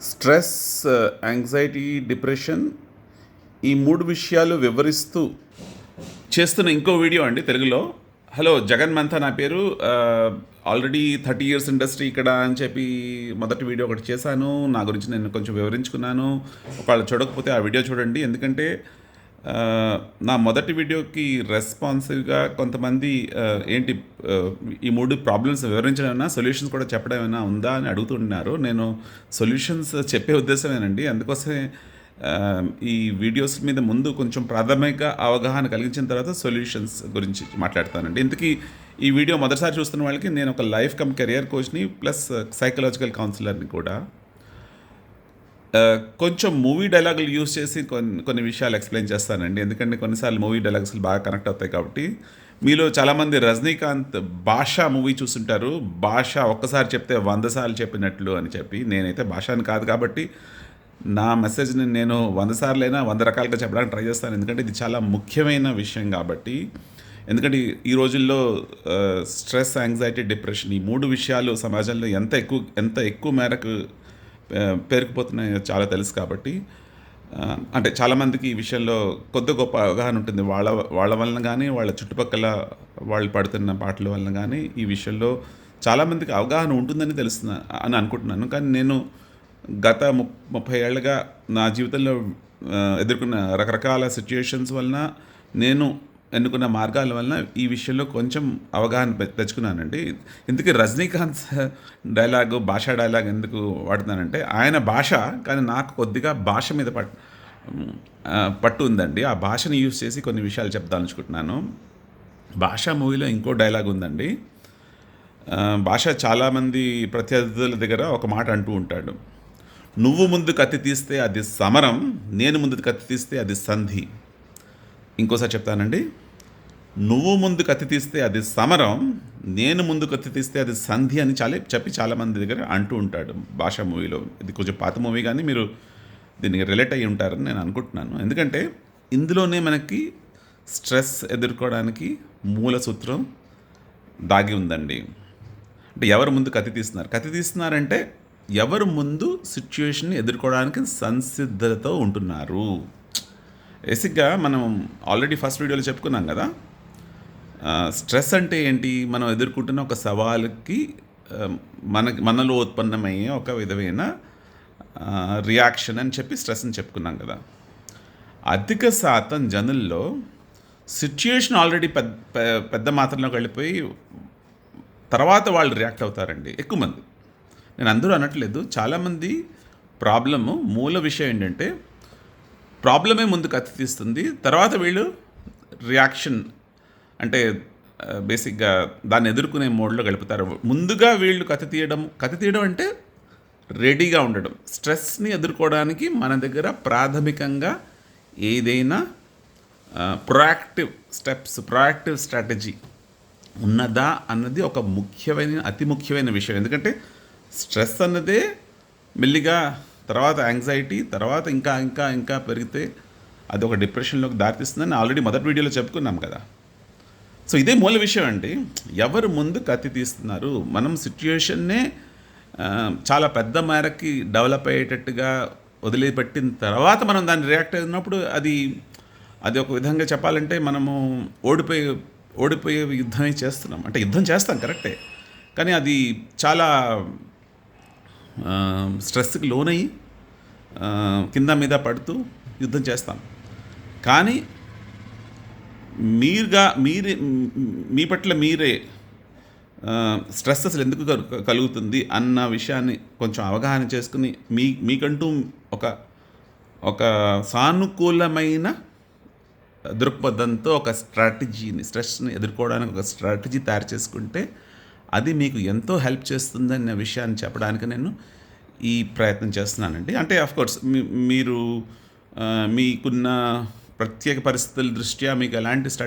Stress anxiety depression ఈ మూడు విషయాలు వివరిస్తూ చేస్తున్న ఇంకో వీడియో అండి తెలుగులో. హలో జగన్ మంతా నా పేరు. ఆల్రెడీ థర్టీ ఇయర్స్ ఇండస్ట్రీ ఇక్కడ అని చెప్పి మొదటి వీడియో ఒకటి చేశాను. నా గురించి నేను కొంచెం వివరించుకున్నాను. ఒకవేళ చూడకపోతే ఆ వీడియో చూడండి. ఎందుకంటే నా మొదటి వీడియోకి రెస్పాన్సివ్గా కొంతమంది ఏంటి ఈ మూడు ప్రాబ్లమ్స్ వివరించడమైనా సొల్యూషన్స్ కూడా చెప్పడం ఏమైనా ఉందా అని అడుగుతున్నారు. నేను సొల్యూషన్స్ చెప్పే ఉద్దేశమేనండి. అందుకోసమే ఈ వీడియోస్ మీద ముందు కొంచెం ప్రాథమిక అవగాహన కలిగించిన తర్వాత సొల్యూషన్స్ గురించి మాట్లాడతానండి. ఇంతకీ ఈ వీడియో మొదటిసారి చూస్తున్న వాళ్ళకి నేను ఒక లైఫ్ కమ్ కెరియర్ కోచ్ని ప్లస్ సైకలాజికల్ కౌన్సిలర్ని కూడా కొంచెం మూవీ డైలాగులు యూస్ చేసి కొన్ని కొన్ని విషయాలు ఎక్స్ప్లెయిన్ చేస్తానండి. ఎందుకంటే కొన్నిసార్లు మూవీ డైలాగ్స్ బాగా కనెక్ట్ అవుతాయి కాబట్టి. మీలో చాలామంది రజనీకాంత్ భాష మూవీ చూస్తుంటారు. భాష ఒక్కసారి చెప్తే వంద సార్లు చెప్పినట్లు అని చెప్పి నేనైతే భాషని కాదు కాబట్టి నా మెసేజ్ని నేను వంద సార్లైనా వంద రకాలుగా చెప్పడానికి ట్రై చేస్తాను. ఎందుకంటే ఇది చాలా ముఖ్యమైన విషయం కాబట్టి. ఎందుకంటే ఈ- రోజుల్లో స్ట్రెస్ యాంగ్జైటీ డిప్రెషన్ ఈ మూడు విషయాలు సమాజంలో ఎంత ఎక్కువ ఎంత ఎక్కువ మేరకు పేరుకుపోతున్నాయో చాలా తెలుసు కాబట్టి. అంటే చాలామందికి ఈ విషయంలో కొద్ది గొప్ప అవగాహన ఉంటుంది. వాళ్ళ వాళ్ళ వలన కానీ వాళ్ళ చుట్టుపక్కల వాళ్ళు పడుతున్న పాటల వలన కానీ ఈ విషయంలో చాలామందికి అవగాహన ఉంటుందని తెలుస్తున్నా అని అనుకుంటున్నాను. కానీ నేను గత ము ముప్పై ఏళ్ళుగా నా జీవితంలో ఎదుర్కొన్న రకరకాల సిచ్యుయేషన్స్ వలన నేను ఎన్నుకున్న మార్గాల వలన ఈ విషయంలో కొంచెం అవగాహన పె- తెచ్చుకున్నానండి ఇందుకే రజనీకాంత్ డైలాగ్ భాషా డైలాగ్ ఎందుకు వాడుతున్నానంటే ఆయన భాష కానీ నాకు కొద్దిగా భాష మీద పట్ పట్టు ఉందండి. ఆ భాషని యూజ్ చేసి కొన్ని విషయాలు చెప్దాలనుకుంటున్నాను భాష మూవీలో ఇంకో డైలాగ్ ఉందండి. భాష చాలామంది ప్రత్యర్థుల దగ్గర ఒక మాట అంటూ ఉంటాడు. నువ్వు ముందు కత్తి తీస్తే అది సమరం నేను ముందు కత్తి తీస్తే అది సంధి. ఇంకోసారి చెప్తానండి. నువ్వు ముందు కత్తి తీస్తే అది సమరం నేను ముందు కత్తి తీస్తే అది సంధి అని చాలా చెప్పి చాలామంది దగ్గర అంటూ ఉంటాడు భాష మూవీలో. ఇది కొంచెం పాత మూవీ కానీ మీరు దీనికి రిలేట్ అయ్యి ఉంటారని నేను అనుకుంటున్నాను. ఎందుకంటే ఇందులోనే మనకి స్ట్రెస్ ఎదుర్కోవడానికి మూల సూత్రం దాగి ఉందండి. అంటే ఎవరు ముందు కత్తి తీస్తున్నారు? కత్తి తీస్తున్నారంటే ఎవరు ముందు సిచ్యువేషన్ని ఎదుర్కోవడానికి సంసిద్ధతతో ఉంటున్నారు. బేసిక్గా మనం ఆల్రెడీ ఫస్ట్ వీడియోలో చెప్పుకున్నాం కదా స్ట్రెస్ అంటే ఏంటి? మనం ఎదుర్కొంటున్న ఒక సవాలుకి మన మనలో ఉత్పన్నమయ్యే ఒక విధమైన రియాక్షన్ అని చెప్పి స్ట్రెస్ అని చెప్పుకున్నాం కదా. అధిక శాతం జనుల్లో సిచ్యుయేషన్ ఆల్రెడీ పెద్ద పెద్ద మాత్రలోకి వెళ్ళిపోయి తర్వాత వాళ్ళు రియాక్ట్ అవుతారండి ఎక్కువ మంది. నేను అందరూ అనట్లేదు. చాలామంది ప్రాబ్లము మూల విషయం ఏంటంటే ప్రాబ్లమే ముందు కత్తి తీస్తుంది. తర్వాత వీళ్ళు రియాక్షన్ అంటే బేసిక్గా దాన్ని ఎదుర్కొనే మోడ్లో గడుపుతారు. ముందుగా వీళ్ళు కత్తి తీయడం కత్తి తీయడం అంటే రెడీగా ఉండడం. స్ట్రెస్ని ఎదుర్కోవడానికి మన దగ్గర ప్రాథమికంగా ఏదైనా ప్రొయాక్టివ్ స్టెప్స్ ప్రొయాక్టివ్ స్ట్రాటజీ ఉన్నదా అన్నది ఒక ముఖ్యమైన అతి ముఖ్యమైన విషయం. ఎందుకంటే స్ట్రెస్ అన్నదే మెల్లిగా తర్వాత యాంగ్జైటీ తర్వాత ఇంకా ఇంకా ఇంకా పెరిగితే అది ఒక డిప్రెషన్లోకి దారితీస్తుందని ఆల్రెడీ మొదటి వీడియోలో చెప్పుకున్నాం కదా. సో ఇదే మూల విషయం అండి. ఎవరు ముందు కత్తి తీస్తున్నారు? మనం సిచ్యుయేషన్నే చాలా పెద్ద మేరకి డెవలప్ అయ్యేటట్టుగా వదిలిపెట్టిన తర్వాత మనం దాన్ని రియాక్ట్ అయినప్పుడు అది అది ఒక విధంగా చెప్పాలంటే మనము ఓడిపోయే ఓడిపోయే యుద్ధమే చేస్తున్నాం. అంటే యుద్ధం చేస్తాం కరెక్టే కానీ అది చాలా స్ట్రెస్కి లోనయ్యి కింద మీద పడుతూ యుద్ధం చేస్తాం. కానీ మీరుగా మీరే మీ పట్ల మీరే స్ట్రెస్ అసలు ఎందుకు కలుగుతుంది అన్న విషయాన్ని కొంచెం అవగాహన చేసుకుని మీ మీకంటూ ఒక ఒక సానుకూలమైన దృక్పథంతో ఒక స్ట్రాటజీని స్ట్రెస్ని ఎదుర్కోవడానికి ఒక స్ట్రాటజీ తయారు చేసుకుంటే అది మీకు ఎంతో హెల్ప్ చేస్తుందన్న విషయాన్ని చెప్పడానికి నేను ఈ ప్రయత్నం చేస్తున్నానండి. అంటే కోర్స్ మీరు మీకున్న ప్రత్యేక పరిస్థితుల దృష్ట్యా మీకు ఎలాంటి స్టడీ